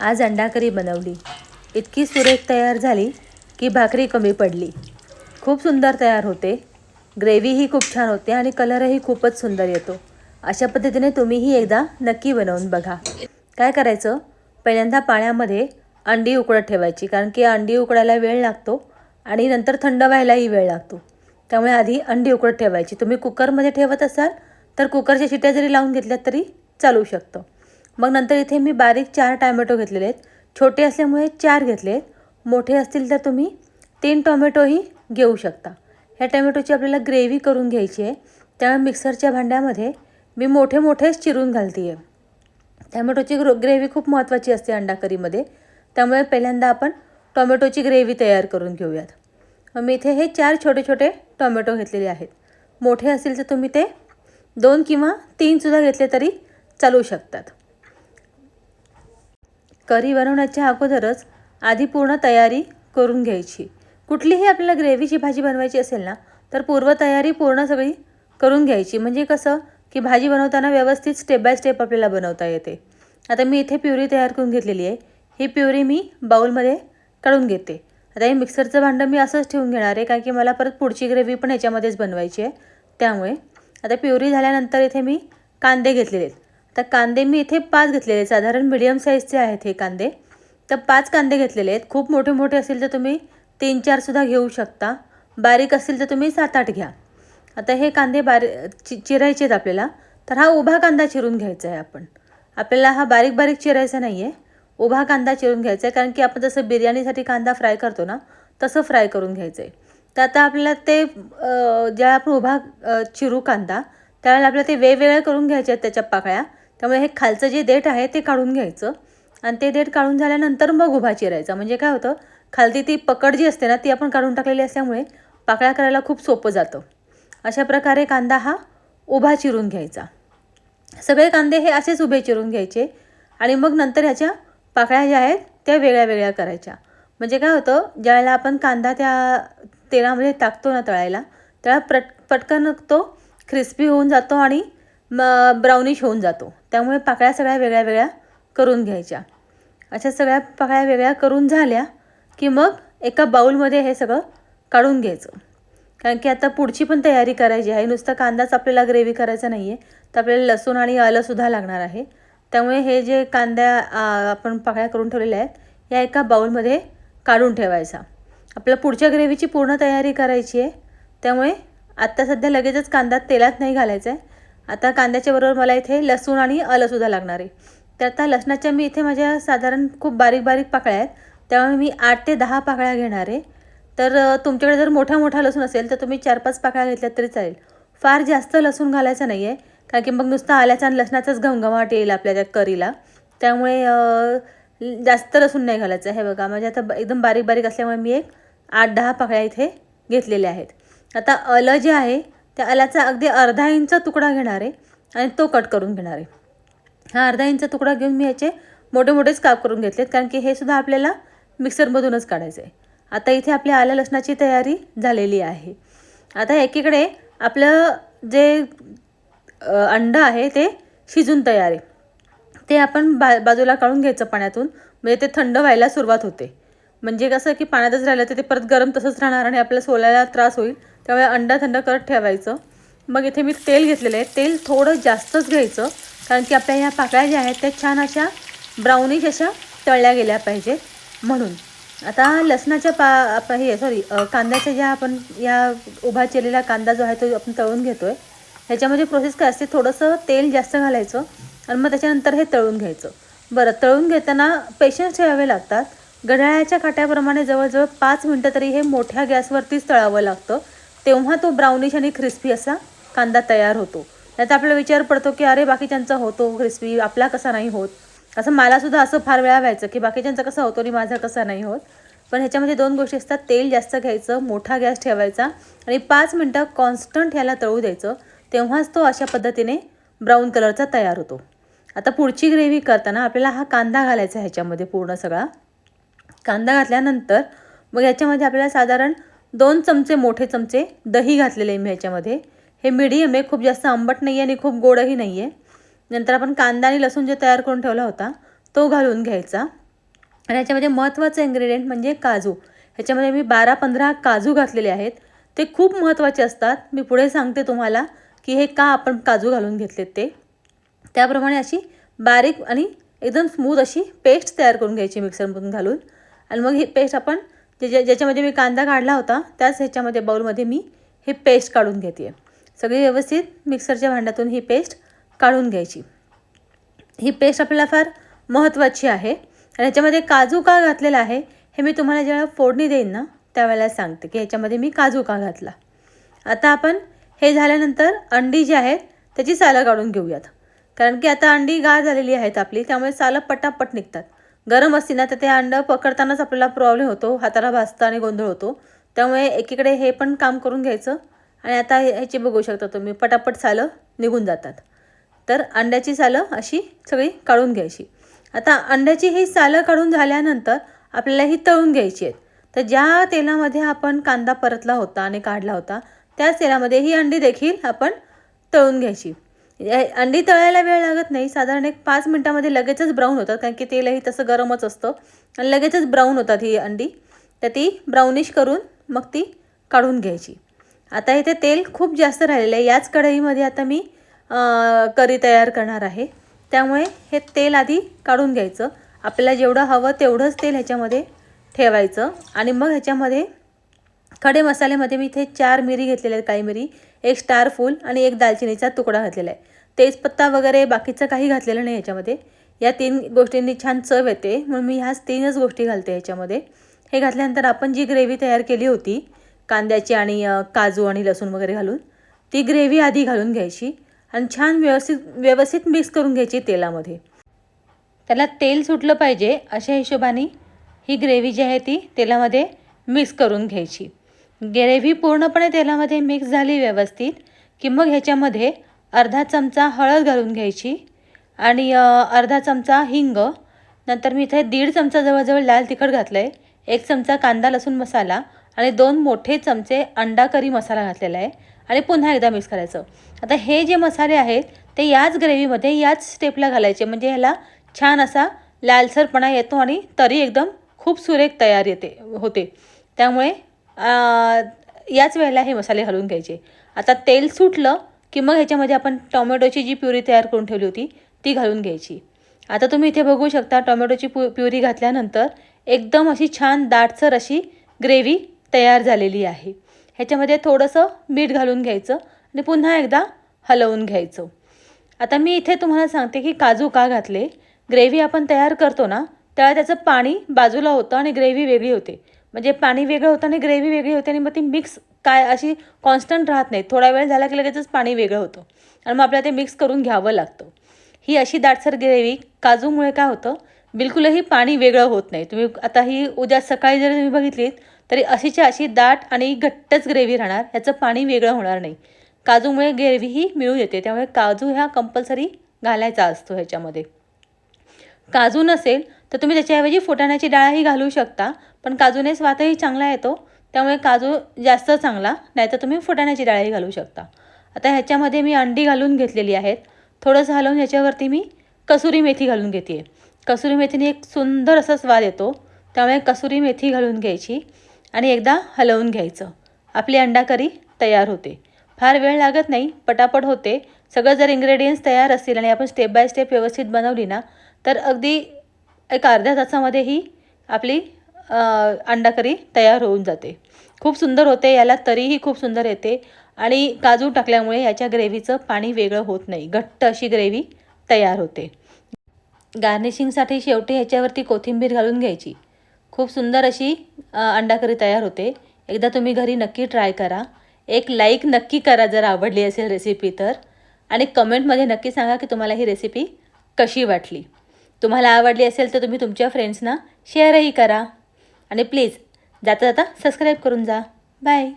आज अंडाकरी बनवली. इतकी सुरेख तयार झाली की भाकरी कमी पडली. खूप सुंदर तयार होते. ग्रेव्हीही खूप छान होते आणि कलरही खूपच सुंदर येतो. अशा पद्धतीने तुम्हीही एकदा नक्की बनवून बघा. काय करायचं? पहिल्यांदा पाण्यामध्ये अंडी उकळत ठेवायची कारण की अंडी उकडायला वेळ लागतो आणि नंतर थंड व्हायलाही वेळ लागतो. त्यामुळे आधी अंडी उकळत ठेवायची. तुम्ही कुकरमध्ये ठेवत असाल तर कुकरच्या शिट्या जरी लावून घेतल्या तरी चालू शकतं. मग नंतर इथे मी बारीक चार टॅमॅटो घेतलेले आहेत. छोटे असल्यामुळे चार घेतले आहेत. मोठे असतील तर तुम्ही तीन टोमॅटोही घेऊ शकता. ह्या टॅमॅटोची आपल्याला ग्रेव्ही करून घ्यायची आहे. त्यामुळे मिक्सरच्या भांड्यामध्ये मी मोठे मोठेच चिरून घालते आहे टॅमॅटोची ग्रो ग्रेव्ही खूप महत्त्वाची असते अंडा करीमध्ये त्यामुळे पहिल्यांदा आपण टोमॅटोची ग्रेव्ही तयार करून घेऊयात. मग मी इथे हे चार छोटे छोटे टोमॅटो घेतलेले आहेत. मोठे असतील तर तुम्ही ते दोन किंवा तीनसुद्धा घेतले तरी चालू शकतात. करी बनवण्याच्या अगोदरच आधी पूर्ण तयारी करून घ्यायची. कुठलीही आपल्याला ग्रेव्हीची भाजी बनवायची असेल ना तर पूर्वतयारी पूर्ण सगळी करून घ्यायची. म्हणजे कसं की भाजी बनवताना व्यवस्थित स्टेप बाय स्टेप आपल्याला बनवता येते. आता मी इथे प्युरी तयार करून घेतलेली आहे. ही प्युरी मी बाऊलमध्ये काढून घेते. आता हे मिक्सरचं भांडं मी असंच ठेवून घेणार आहे कारण की मला परत पुढची ग्रेव्ही पण याच्यामध्येच बनवायची आहे. त्यामुळे आता प्युरी झाल्यानंतर इथे मी कांदे घेतलेले आहेत. तर कांदे मी इथे पाच घेतलेले आहेत. साधारण मिडियम साईजचे आहेत हे कांदे. तर पाच कांदे घेतलेले आहेत. खूप मोठे मोठे असतील तर तुम्ही तीन चारसुद्धा घेऊ शकता. बारीक असेल तर तुम्ही सात आठ घ्या. आता हे कांदे बारी चि चिरायचे आहेत आपल्याला. तर हा उभा कांदा चिरून घ्यायचा आहे आपण. आपल्याला हा बारीक बारीक चिरायचा नाही आहे उभा कांदा चिरून घ्यायचा आहे. कारण की आपण जसं बिर्याणीसाठी कांदा फ्राय करतो ना तसं फ्राय करून घ्यायचं आहे. तर आता आपल्याला ते ज्या आपण उभा चिरू कांदा त्यावेळेला आपल्याला ते वेगवेगळ्या करून घ्यायचे आहेत त्याच्या पाकळ्या. त्यामुळे हे खालचं जे देठ आहे ते काढून घ्यायचं. आणि ते देठ काढून झाल्यानंतर मग उभा चिरायचा. म्हणजे काय होतं खालती ती पकड जी असते ना ती आपण काढून टाकलेली असल्यामुळे पाकळ्या करायला खूप सोपं जातं. अशा प्रकारे कांदा हा उभा चिरून घ्यायचा. सगळे कांदे हे असेच उभे चिरून घ्यायचे आणि मग नंतर ह्याच्या पाकळ्या ज्या आहेत त्या वेगळ्या वेगळ्या करायच्या. म्हणजे काय होतं ज्यावेळेला आपण कांदा त्या तेलामध्ये टाकतो ना तळायला त्याला पट पटकन तो क्रिस्पी होऊन जातो आणि म ब्राउनिश होऊन जातो. त्यामुळे पाकळ्या सगळ्या वेगळ्या वेगळ्या करून घ्यायच्या. अशा सगळ्या पाकळ्या वेगळ्या करून झाल्या की मग एका बाऊलमध्ये हे सगळं काढून घ्यायचं. कारण की आता पुढची पण तयारी करायची आहे. नुसतं कांदाच आपल्याला ग्रेव्ही करायचा नाही आहे तर आपल्याला लसूण आणि आलंसुद्धा लागणार आहे. त्यामुळे हे जे कांद्या आपण पाकळ्या करून ठेवलेल्या आहेत या एका बाऊलमध्ये काढून ठेवायचा. आपल्याला पुढच्या ग्रेव्हीची पूर्ण तयारी करायची आहे. त्यामुळे आत्ता सध्या लगेचच कांदा तेलात नाही घालायचा आहे आता कांद्याच्या बरोबर मला इथे लसूण आणि आलंसुद्धा लागणार आहे. तर आता लसणाच्या मी इथे माझ्या साधारण खूप बारीक बारीक पाकळ्या आहेत. त्यामुळे मी आठ ते दहा पाकळ्या घेणार आहे. तर तुमच्याकडे जर मोठा मोठा लसूण असेल तर तुम्ही चार पाच पाकळ्या घेतल्या तरी चालेल. फार जास्त लसूण घालायचं नाही आहे कारण की मग नुसतं आल्याचा आणि लसणाचाच घमघमाट येईल आपल्या त्या करीला. त्यामुळे जास्त लसूण नाही घालायचं. हे बघा म्हणजे आता एकदम बारीक बारीक असल्यामुळे मी एक आठ दहा पाकळ्या इथे घेतलेल्या आहेत. आता अलं जे आहे त्या आल्याचा अगदी अर्धा इंच तुकडा घेणार आहे आणि तो कट करून घेणार आहे. हा अर्धा इंच तुकडा घेऊन मी याचे मोठे मोठेच काप करून घेतलेत कारण की हे सुद्धा आपल्याला मिक्सरमधूनच काढायचं आहे. आता इथे आपल्या आल्या लसणाची तयारी झालेली आहे. आता एकीकडे आपलं जे अंडं आहे ते शिजून तयार आहे. ते आपण बा बाजूला काढून घ्यायचं पाण्यातून म्हणजे ते थंड व्हायला सुरुवात होते. म्हणजे कसं की पाण्यातच राहिलं तर ते परत गरम तसंच राहणार आणि आपल्या सोलायला त्रास होईल. त्यामुळे अंडा थंड करत ठेवायचं. मग इथे मी तेल घेतलेलं आहे. तेल थोडं जास्तच घ्यायचं. कारण की आपल्या ह्या पाकळ्या ज्या आहेत त्या छान अशा ब्राउनिश अशा तळल्या गेल्या पाहिजेत. म्हणून आता लसणाच्या पा आप हे सॉरी कांद्याच्या ज्या आपण या उभा चिरलेला कांदा जो आहे तो आपण तळून घेतो आहे ह्याच्यामध्ये प्रोसेस काय असते? थोडंसं तेल जास्त घालायचं आणि मग त्याच्यानंतर हे तळून घ्यायचं. बरं तळून घेताना पेशन्स ठेवावे लागतात. घड्याळाच्या काट्याप्रमाणे जवळजवळ पाच मिनटं तरी हे मोठ्या गॅसवरतीच तळावं लागतं. तेव्हा तो ब्राउनिश आणि क्रिस्पी असा कांदा तयार होतो. नाही तर विचार पडतो की अरे बाकीच्यांचा होतो क्रिस्पी आपला कसा नाही होत? असं मलासुद्धा असं फार वेळा व्हायचं की बाकीच्यांचा कसा होतो आणि माझा कसा नाही होत. पण ह्याच्यामध्ये दोन गोष्टी असतात. तेल जास्त घ्यायचं मोठा गॅस ठेवायचा आणि पाच मिनटं कॉन्स्टंट ह्याला तळू द्यायचं. तेव्हाच तो अशा पद्धतीने ब्राऊन कलरचा तयार होतो. आता पुढची ग्रेव्ही करताना आपल्याला हा कांदा घालायचा ह्याच्यामध्ये पूर्ण सगळा. कांदा घातल्यानंतर मग याच्यामध्ये आपल्याला साधारण दोन चमचे मोठे चमचे दही घातलेले आहे मी ह्याच्यामध्ये हे मिडियम आहे खूप जास्त आंबट नाही आहे आणि खूप गोडही नाही आहे नंतर आपण कांदा आणि लसूण जे तयार करून ठेवला होता तो घालून घ्यायचा. आणि ह्याच्यामध्ये महत्त्वाचं इन्ग्रेडियंट म्हणजे काजू. ह्याच्यामध्ये मी बारा पंधरा काजू घातलेले आहेत. ते खूप महत्त्वाचे असतात. मी पुढे सांगते तुम्हाला की हे का आपण काजू घालून घेतलेत ते. त्याप्रमाणे अशी बारीक आणि एकदम स्मूथ अशी पेस्ट तयार करून घ्यायची मिक्सरमधून घालून. आणि मग ही पेस्ट आपण जे ज्या ज्याच्यामध्ये मी कांदा काढला होता त्याच ह्याच्यामध्ये बाऊलमध्ये मी हे पेस्ट काढून घेते सगळी व्यवस्थित मिक्सरच्या भांड्यातून ही पेस्ट काढून घ्यायची. ही पेस्ट आपल्याला फार महत्त्वाची आहे. आणि ह्याच्यामध्ये काजू का घातलेला आहे हे मी तुम्हाला जेव्हा फोडणी देईन ना त्यावेळेला सांगते की ह्याच्यामध्ये मी काजू का घातला. आता आपण हे झाल्यानंतर अंडी जी आहेत त्याची सालं काढून घेऊयात. कारण की आता अंडी गार झालेली आहेत आपली त्यामुळे सालं पटापट निघतात. गरम असते ना तर ते अंडं पकडतानाच आपल्याला प्रॉब्लेम होतो. हाताला भाजतं आणि गोंधळ होतो. त्यामुळे एकीकडे हे पण काम करून घ्यायचं. आणि आता हे- ह्याची बघू शकता तुम्ही. पटापट सालं निघून जातात. तर अंड्याची सालं अशी सगळी काढून घ्यायची. आता अंड्याची ही सालं काढून झाल्यानंतर आपल्याला ही तळून घ्यायची आहेत. तर ज्या तेलामध्ये आपण कांदा परतला होता आणि काढला होता त्याच तेलामध्ये ही अंडी देखील आपण तळून घ्यायची. अंडी तळायला वेळ लागत नाही. साधारण एक पाच मिनटामध्ये लगेचच ब्राऊन होतात कारण की तेलही तसं गरमच असतं. आणि लगेचच ब्राऊन होतात ही अंडी. तर ती ब्राउनिश करून मग ती काढून घ्यायची. आता इथे तेल खूप जास्त राहिलेलं आहे. याच कढईमध्ये आता मी करी तयार करणार आहे. त्यामुळे हे तेल आधी काढून घ्यायचं. आपल्याला जेवढं हवं तेवढंच तेल ह्याच्यामध्ये ठेवायचं. आणि मग ह्याच्यामध्ये खडे मसाल्यामध्ये मी इथे चार मिरी घेतलेल्या आहेत काळी मिरी. एक स्टार फूल आणि एक दालचिनीचा तुकडा घातलेला आहे. तेजपत्ता वगैरे बाकीचं काही घातलेलं नाही ह्याच्यामध्ये या तीन गोष्टींनी छान चव येते म्हणून मी ह्याच तीनच गोष्टी घालते ह्याच्यामध्ये हे घातल्यानंतर आपण जी ग्रेव्ही तयार केली होती कांद्याची आणि काजू आणि लसूण वगैरे घालून ती ग्रेव्ही आधी घालून घ्यायची आणि छान व्यवस्थित व्यवस्थित मिक्स करून घ्यायची तेलामध्ये. त्याला तेल सुटलं पाहिजे अशा हिशोबाने ही ग्रेव्ही जी आहे ती तेलामध्ये मिक्स करून घ्यायची. ग्रेव्ही पूर्णपणे तेलामध्ये मिक्स झाली व्यवस्थित की मग ह्याच्यामध्ये अर्धा चमचा हळद घालून घ्यायची आणि अर्धा चमचा हिंग नंतर मी इथे दीड चमचा जवळजवळ लाल तिखट घातलं आहे एक चमचा कांदा लसूण मसाला आणि दोन मोठे चमचे अंडा करी मसाला घातलेला आहे आणि पुन्हा एकदा मिक्स करायचं. आता हे जे मसाले आहेत ते याच ग्रेव्हीमध्ये याच स्टेपला घालायचे म्हणजे ह्याला छान असा लालसरपणा येतो आणि तरी एकदम खूप सुरेख तयार येते होते. त्यामुळे याच वेळेला हे मसाले घालून घ्यायचे. आता तेल सुटलं की मग ह्याच्यामध्ये आपण टोमॅटोची जी प्युरी तयार करून ठेवली होती ती घालून घ्यायची. आता तुम्ही इथे बघू शकता टोमॅटोची प्यु प्युरी घातल्यानंतर एकदम अशी छान दाटसर अशी ग्रेव्ही तयार झालेली आहे. ह्याच्यामध्ये थोडंसं मीठ घालून घ्यायचं आणि पुन्हा एकदा हलवून घ्यायचं. आता मी इथे तुम्हाला सांगते की काजू का घातले. ग्रेव्ही आपण तयार करतो ना तेव्हा त्याचं पाणी बाजूला होतं आणि ग्रेव्ही वेगळी होते. म्हणजे पाणी वेगळं होतं आणि ग्रेव्ही वेगळी होते आणि मग ती मिक्स काय अशी कॉन्स्टंट राहत नाही. थोडा वेळ झाला की लगेचच पाणी वेगळं होतं. आणि मग आपल्याला ते मिक्स करून घ्यावं लागतं. ही अशी दाटसर ग्रेव्ही काजूमुळे काय होतं? बिलकुलही पाणी वेगळं होत नाही. तुम्ही आता ही उद्या सकाळी जर तुम्ही बघितलीत तरी अशीच्या अशी दाट आणि घट्टच ग्रेव्ही राहणार. ह्याचं पाणी वेगळं होणार नाही. काजूमुळे ग्रेव्ही ही मिळून येते. त्यामुळे काजू ह्या कंपल्सरी घालायचा असतो ह्याच्यामध्ये. काजू नसेल तर तुम्ही त्याच्याऐवजी फुटाण्याची डाळही घालू शकता. पण काजूने स्वादही चांगला येतो. त्यामुळे काजू जास्त चांगला नाहीतर तुम्ही फुटाण्याची डाळही घालू शकता. आता ह्याच्यामध्ये मी अंडी घालून घेतलेली आहेत. थोडंसं हलवून ह्याच्यावरती मी कसुरी मेथी घालून घेते कसुरी मेथीने एक सुंदर असा स्वाद येतो. त्यामुळे कसुरी मेथी घालून घ्यायची आणि एकदा हलवून घ्यायचं. आपली अंडा करी तयार होते. फार वेळ लागत नाही पटापट होते. सगळं जर इन्ग्रेडियंट्स तयार असतील आणि आपण स्टेप बाय स्टेप व्यवस्थित बनवली ना तर अगदी एक अर्ध्या तासामध्ये ही आपली अंडाकरी अंडा करी तयार होऊन जाते. खूप सुंदर होते याला तरीही खूप सुंदर येते आणि काजू टाकल्यामुळे याच्या ग्रेव्हीचं पाणी वेगळं होत नाही. घट्ट अशी ग्रेव्ही तयार होते. गार्निशिंगसाठी शेवटी ह्याच्यावरती कोथिंबीर घालून घ्यायची. खूप सुंदर अशी अंडाकरी अंडा करी तयार होते. एकदा तुम्ही घरी नक्की ट्राय करा. एक लाईक नक्की करा जर आवडली असेल रेसिपी तर. आणि कमेंटमध्ये नक्की सांगा की तुम्हाला ही रेसिपी कशी वाटली. तुम्हाला आवडली असेल तर तुम्ही तुमच्या फ्रेंड्सना शेअरही करा. आणि प्लीज जाता जाता सबस्क्राईब करून जा. बाय